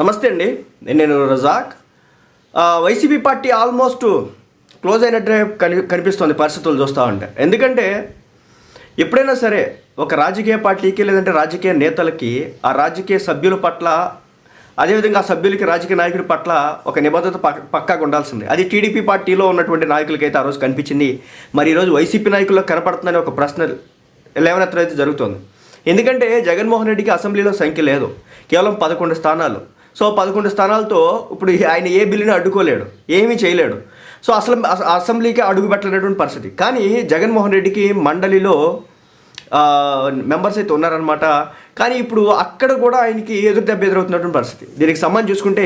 నమస్తే అండి. నేను Razak. YCP party almost close అయినట్టే కని కనిపిస్తుంది పరిస్థితులు చూస్తూ ఉంటే. ఎందుకంటే ఎప్పుడైనా సరే ఒక రాజకీయ పార్టీకి లేదంటే రాజకీయ నేతలకి ఆ రాజకీయ సభ్యుల పట్ల అదేవిధంగా ఆ సభ్యులకి రాజకీయ నాయకుడి పట్ల ఒక నిబద్ధత పక్క పక్కాగా ఉండాల్సిందే. అది టీడీపీ పార్టీలో ఉన్నటువంటి నాయకులకైతే ఆ రోజు కనిపించింది. మరి ఈరోజు వైసీపీ నాయకుల్లో కనపడుతుందని ఒక ప్రశ్న లేవనెత్తడం అయితే జరుగుతుంది. ఎందుకంటే జగన్మోహన్ రెడ్డికి అసెంబ్లీలో సంఖ్య లేదు. కేవలం పదకొండు స్థానాలు. సో పదకొండు స్థానాలతో ఇప్పుడు ఆయన ఏ బిల్లుని అడ్డుకోలేడు ఏమీ చేయలేడు. సో అసలు అసెంబ్లీకి అడుగు పెట్టలేనటువంటి పరిస్థితి. కానీ జగన్మోహన్ రెడ్డికి మండలిలో మెంబర్స్ అయితే ఉన్నారనమాట కానీ ఇప్పుడు అక్కడ కూడా ఆయనకి ఎదురు దెబ్బ ఎదురవుతున్నటువంటి పరిస్థితి. దీనికి సంబంధం చూసుకుంటే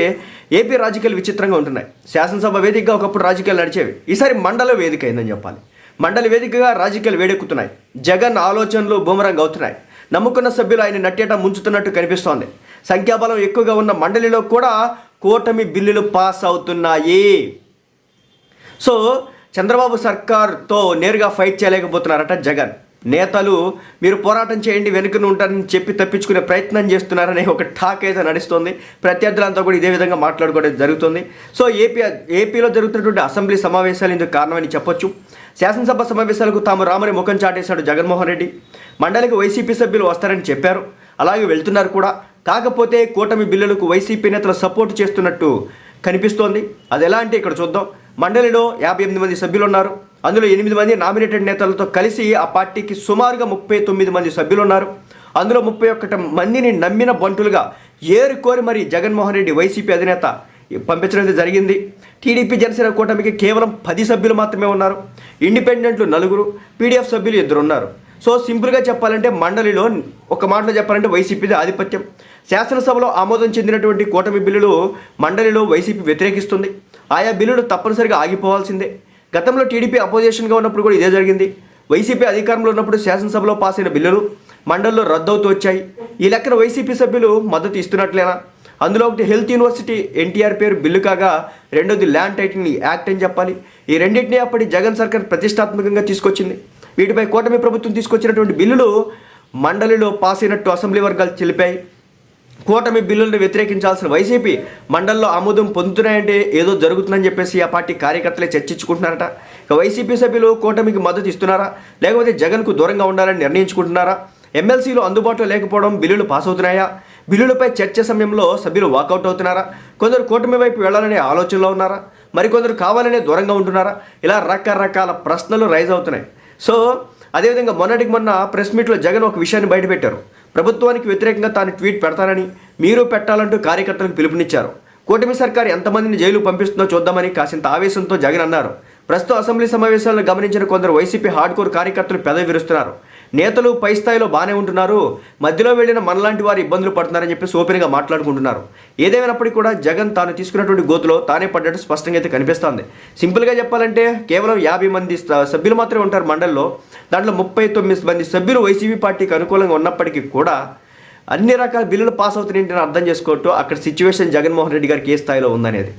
ఏపీ రాజకీయాలు విచిత్రంగా ఉంటున్నాయి. శాసనసభ వేదికగా ఒకప్పుడు రాజకీయాలు నడిచేవి. ఈసారి మండల వేదిక అయిందని చెప్పాలి. మండలి వేదికగా రాజకీయాలు వేడెక్కుతున్నాయి. జగన్ ఆలోచనలు బూమరంగ్ అవుతున్నాయి. నమ్ముకున్న సభ్యులు ఆయన నట్టేట ముంచుతున్నట్టు కనిపిస్తోంది. సంఖ్యాబలం ఎక్కువగా ఉన్న మండలిలో కూడా కూటమి బిల్లులు పాస్ అవుతున్నాయి. సో చంద్రబాబు సర్కార్తో నేరుగా ఫైట్ చేయలేకపోతున్నారట జగన్. నేతలు మీరు పోరాటం చేయండి వెనుకను ఉంటారని చెప్పి తప్పించుకునే ప్రయత్నం చేస్తున్నారనే ఒక టాక్ అయితే నడుస్తుంది. ప్రత్యర్థులంతా కూడా ఇదే విధంగా మాట్లాడుకోవడం జరుగుతుంది. సో ఏపీ ఏపీలో జరుగుతున్నటువంటి అసెంబ్లీ సమావేశాలు ఇందుకు కారణమని చెప్పొచ్చు. శాసనసభ సమావేశాలకు తాము రామని ముఖం చాటేశాడు జగన్మోహన్ రెడ్డి. మండలికి వైసీపీ సభ్యులు వస్తారని చెప్పారు. అలాగే వెళ్తున్నారు కూడా. కాకపోతే కూటమి బిల్లులకు వైసీపీ నేతలు సపోర్ట్ చేస్తున్నట్టు కనిపిస్తోంది. అది ఎలా అంటే ఇక్కడ చూద్దాం. మండలిలో యాభై ఎనిమిది మంది సభ్యులు ఉన్నారు అందులో ఎనిమిది మంది నామినేటెడ్ నేతలతో కలిసి ఆ పార్టీకి సుమారుగా ముప్పై తొమ్మిది మంది సభ్యులు ఉన్నారు అందులో ముప్పై ఒక్కటి మందిని నమ్మిన బంటులుగా ఏరుకోరి మరి జగన్మోహన్ రెడ్డి వైసీపీ అధినేత పంపించడం జరిగింది. టీడీపీ జనసేన కూటమికి కేవలం పది సభ్యులు మాత్రమే ఉన్నారు. ఇండిపెండెంట్లు నలుగురు పీడీఎఫ్ సభ్యులు ఇద్దరు ఉన్నారు సో సింపుల్గా చెప్పాలంటే మండలిలో ఒక మాటలో చెప్పాలంటే వైసీపీది ఆధిపత్యం. శాసనసభలో ఆమోదం చెందినటువంటి కూటమి బిల్లులు మండలిలో వైసీపీ వ్యతిరేకిస్తుంది. ఆయా బిల్లులు తప్పనిసరిగా ఆగిపోవాల్సిందే. గతంలో టీడీపీ అపోజిషన్గా ఉన్నప్పుడు కూడా ఇదే జరిగింది. వైసీపీ అధికారంలో ఉన్నప్పుడు శాసనసభలో పాస్ అయిన బిల్లులు మండలిలో రద్దవుతూ వచ్చాయి. ఈ లెక్కన వైసీపీ సభ్యులు మద్దతు ఇస్తున్నట్లేనా? అందులో ఒకటి హెల్త్ యూనివర్సిటీ ఎన్టీఆర్ పేరు బిల్లు కాగా రెండోది ల్యాండ్ టైటిల్ యాక్ట్ అని చెప్పాలి. ఈ రెండింటినీ అప్పటి జగన్ సర్కార్ ప్రతిష్టాత్మకంగా తీసుకొచ్చింది. వీటిపై కూటమి ప్రభుత్వం తీసుకొచ్చినటువంటి బిల్లులు మండలిలో పాస్ అయినట్టు అసెంబ్లీ వర్గాలు తెలిపాయి. కూటమి బిల్లులను వ్యతిరేకించాల్సిన వైసీపీ మండల్లో ఆమోదం పొందుతున్నాయంటే ఏదో జరుగుతుందని చెప్పేసి ఆ పార్టీ కార్యకర్తలే చర్చించుకుంటున్నారట. ఇక వైసీపీ సభ్యులు కూటమికి మద్దతు ఇస్తున్నారా? లేకపోతే జగన్కు దూరంగా ఉండాలని నిర్ణయించుకుంటున్నారా? ఎమ్మెల్సీలు అందుబాటులో లేకపోవడం బిల్లులు పాస్ అవుతున్నాయా? బిల్లులపై చర్చ సమయంలో సభ్యులు వాకౌట్ అవుతున్నారా? కొందరు కూటమి వైపు వెళ్ళాలనే ఆలోచనలో ఉన్నారా? మరికొందరు కావాలనే దూరంగా ఉంటున్నారా? ఇలా రకరకాల ప్రశ్నలు రైజ్ అవుతున్నాయి. సో అదేవిధంగా మొన్నటికి మొన్న ప్రెస్ మీట్లో జగన్ ఒక విషయాన్ని బయటపెట్టారు. ప్రభుత్వానికి వ్యతిరేకంగా తాను ట్వీట్ పెడతానని మీరు పెట్టాలంటూ కార్యకర్తలకు పిలుపునిచ్చారు. కూటమి సర్కార్ ఎంతమందిని జైలు పంపిస్తుందో చూద్దామని కాసింత ఆవేశంతో జగన్ అన్నారు. ప్రస్తుతం అసెంబ్లీ సమావేశాలను గమనించిన కొందరు వైసీపీ హార్డ్ కోర్ కార్యకర్తలు పెదవి విరుస్తున్నారు నేతలు పై స్థాయిలో బాగానే ఉంటున్నారు. మధ్యలో వెళ్ళిన మనలాంటి వారు ఇబ్బందులు పడుతున్నారని చెప్పి ఓపెన్గా మాట్లాడుకుంటున్నారు. ఏదేమైనప్పటికీ కూడా జగన్ తాను తీసుకున్నటువంటి గోతులో తానే పడ్డట్టు స్పష్టంగా అయితే కనిపిస్తోంది. సింపుల్గా చెప్పాలంటే కేవలం యాభై మంది సభ్యులు మాత్రమే ఉంటారు మండలిలో. దాంట్లో ముప్పై తొమ్మిది మంది సభ్యులు వైసీపీ పార్టీకి అనుకూలంగా ఉన్నప్పటికీ కూడా అన్ని రకాల బిల్లులు పాస్ అవుతున్నాయంటే అర్థం చేసుకోవట్టు అక్కడ సిచ్యువేషన్ జగన్మోహన్ రెడ్డి గారికి ఏ స్థాయిలో ఉందనేది.